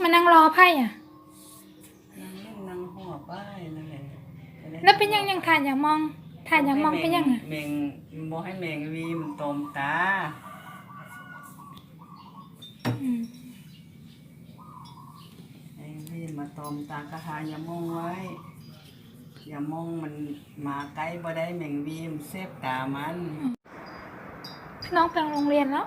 มานั่งรอไพ่อะนั่งเล่นนั่งหัวป้ายนั่นแหละแล้วเป็นยังยังทานอย่างมองทานอย่างมองเป็นยังอะแมงบ่ให้แมงวีมันตอมตาอืมไอ้วีมาตอมตากระทาอย่ามองไว้ อย่ามองมันมาใกล้บ่ได้แมงวีมันเสพตามัน พี่น้องไปโรงเรียนแล้ว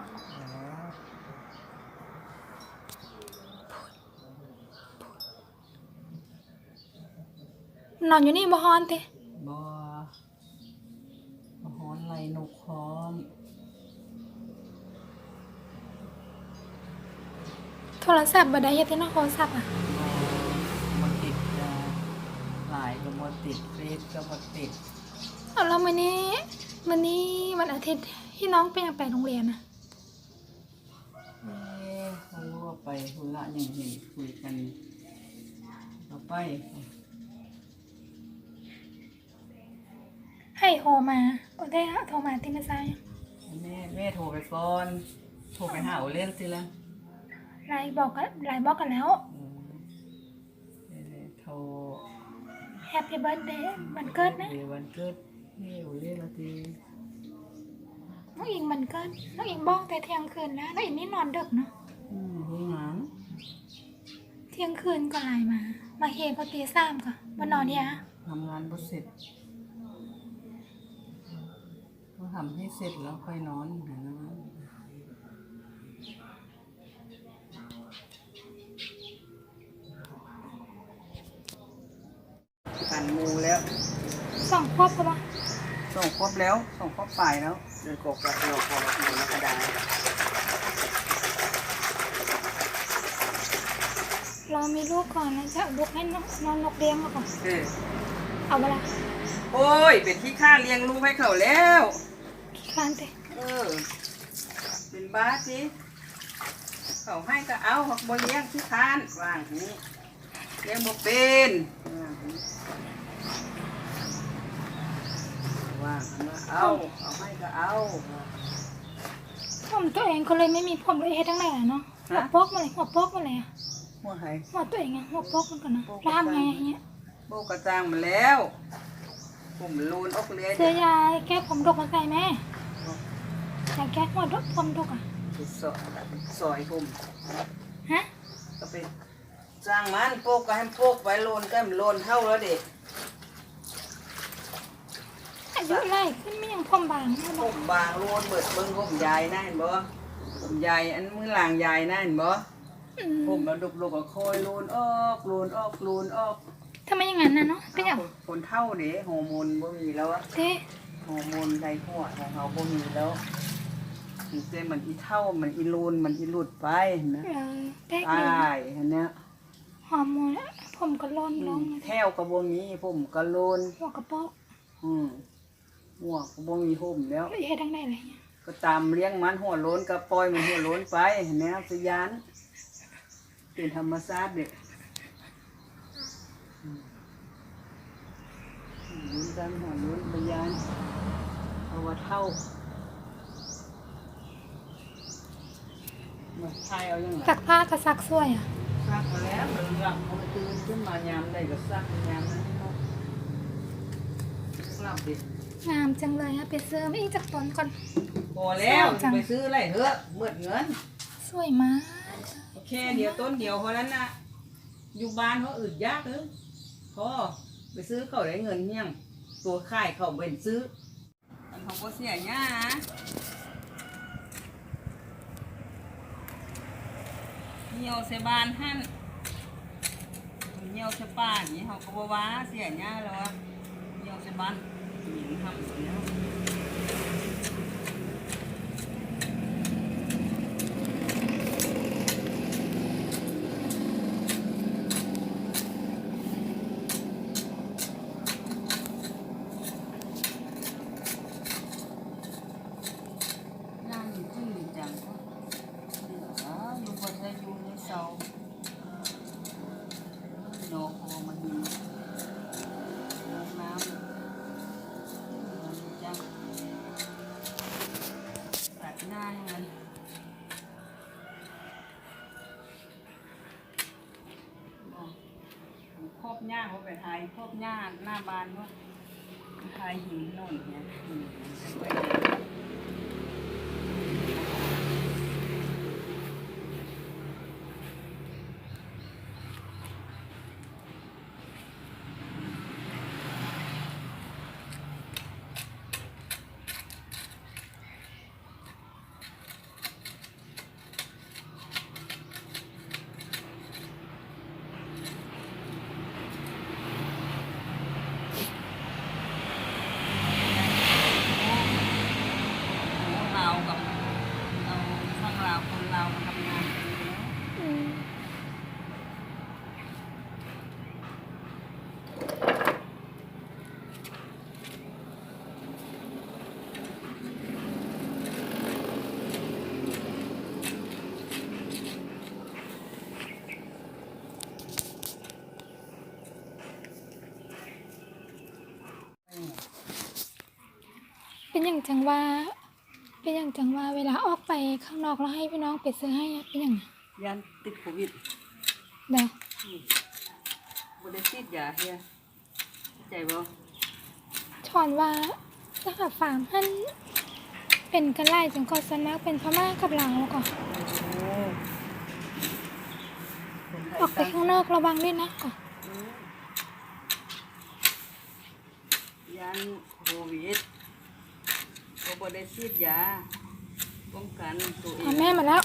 นอนอยู่นี่บ่ฮอนเตบ่บ่ฮ้อนไหลนกพร้อมโทรศัพท์บ่ได้เฮ็ดที่นอกโทรศัพท์อะบ่บ่ติดยาหลายก็บ่ติดเฟซก็บ่ติดเอาแล้วมื้อนี้มื้อนี้วันอาทิตย์ที่น้องไปยังไปโรงเรียนอะเอ๊ะเขารู้ว่าไปธุระอย่างเห็นคุยกันเราไป ให้ โทรมาโอ้ได้ฮะโทรมาที่ไม่ทราบยังแม่แม่โทรไปก่อนโทรไปหาโอเล่นสิละไลน์บอกกันไลน์บอกกันแล้วอืมเอ่อโทรแฮปปี้เบิร์ดเดย์วันเกิดนะเดี๋ยววันเกิดนี่โอเล่นละทีน้องอิงมันเกิดน้องอิงบ้องแต่เที่ยงคืนแล้วน้องอิงนี่นอนดึกเนาะอืมเฮ้ยงานเที่ยงคืนก็ไลน์มา มาเฮก็ตีสามค่ะมานอนเนี่ยทำงานบ่เสร็จก็ ทำให้เสร็จแล้วค่อยนอนนะปั่นหมูแล้วสองควบก็ปะส่งครบแล้วส่งครบฝ่ายแล้วเดินกบกับเราพอหนูนักกระดาษเรามีลูกก่อนแล้วจะเอาลูกให้น้องน้องนกเลี้ยงมาก่อนเออเอาเวลาโอ้ย เป็นที่ค่าเลี้ยงลูกให้เขาแล้ว ขี้คลานเตะเออเป็นบ้าสิเขาให้ก็เอาหักบเลี้ยงที่คานว่างนี้เลี้ยงบ่เป็นว่างนี้ว่างนะเอาเอาให้ก็เอาผมตัวเองก็เลยไม่มีผมเลยเฮ็ดทั้งไหนอะเนาะหัวโป๊กมาเลยหัวโป๊กมาเลยอะหัวไห้หัวตัวเองอะหัวโป๊กมันก่อนนะแล้วทำไงอย่างเงี้ยโบกระจางมาแล้วผมลูนออกเลยเสื้อยายแก้ผมดกมาใส่แม่ ยายแก้หัวดกผมดกอะไปสอยซอยผมฮะก็ไปจ้างมันโปกก็ให้โปกไว้โลนก็ให้มันโลนเท่าแล้วเด็กอายุไรขึ้นไม่ยังผมบางนะผบอกมบางโลนเบิดเบิ่งผมยายนะเห็นบ่ผมยายอันมือหลางยายนะเห็นบ่อืมผมมาดุกๆก็คอยโลนออกโลนออกโลนออกทำไมอย่างนั้นนะเนาะเป็นอย่างคนเท่าเด้ฮอร์โมนบ่มีแล้วอะเต้ฮอร์โมนในหัวของเขาบ่มีแล้วถึง เต้มันอีเท่ามันอีโลนมันอีหลุดไปเห็นไหมเออแป๊กตเดียวายเห็นเนี้ยฮอร์โมนอะผมก็ล่นลงแถวกระบวมีผมกระโลนหัวกระโปกอืมหัวกระบวมีผมแล้วแล้วเฮ็ดทั้งไหนอะไรเงี้ยก็ตามเลี้ยงมันหัวโล้นก็ปล่อยมันหัวโล้นไปเห็นไหมครับสยานเป็นธรรมชาติเด็กอืมโล้นกันหัวโล้นสยานเอาว่าเท่า มาทายเอายังไงซักผ้าก็ซักสวยอะซักมาแล้วมันหลับมันตื่นขึ้นมายามใดก็ซักยามนั้นเขาหลับดิงามจังเลยอะไปซื้อมาอีกจากต้นก่อนพอแล้วสวยจังไปซื้ออะไรเถอะเมื่อเงินสวยมากโอเคเดี๋ยวต้นเดียวเพราะนั้นนะอยู่บ้านเขาอึดยากเลยพอไปซื้อเขาได้เงินเฮี้ยงตัวขายเขาเป็นซื้ออันเขาก็เสียหน้า หี่ยวเสบานหั่นเหี่ยวเสป่านอย่างนี้เขาก็บว่าเสียเนี่ยแล้วอะเหี่ยวเสบานหญิงทำเสียน้ำมันขึ้นจังก็เดี๋ยวอะอยู่บนได้อยู่ในเสาโนโคมันมีน้ำน้ำมันจังตัดหน้าให้มัน ครอบหญ้าเขาไปไทยครอบหญ้าหน้าบ้านว่าไทยหินหน่นเนี่ยหินไว้เนี่ย หมูลาวกับเราข้างลาวคนลาวมาทำงานกันอยู่แล้ว อืม เป็นอย่างจังว่า เป็นอย่างจังว่าเวลาออกไปข้างนอกแล้วให้พี่น้องไปซื้อให้อะเป็นอย่างน่ะยันติดโควิดเด้อบ่ได้ติดยาเฮียเข้าใจบ่ถอนว่าสหฟาร์มท่านเป็นกันไล่จังก็ส่วนมากเป็นพม่ากับลาวแล้วก็โอ้คนไทยออกไปข้างนอกระวังด้วยนะก็ยันโควิด ก็บ่ได้ติดยาป้องกันตัวเออ่างแม่มาแล้ว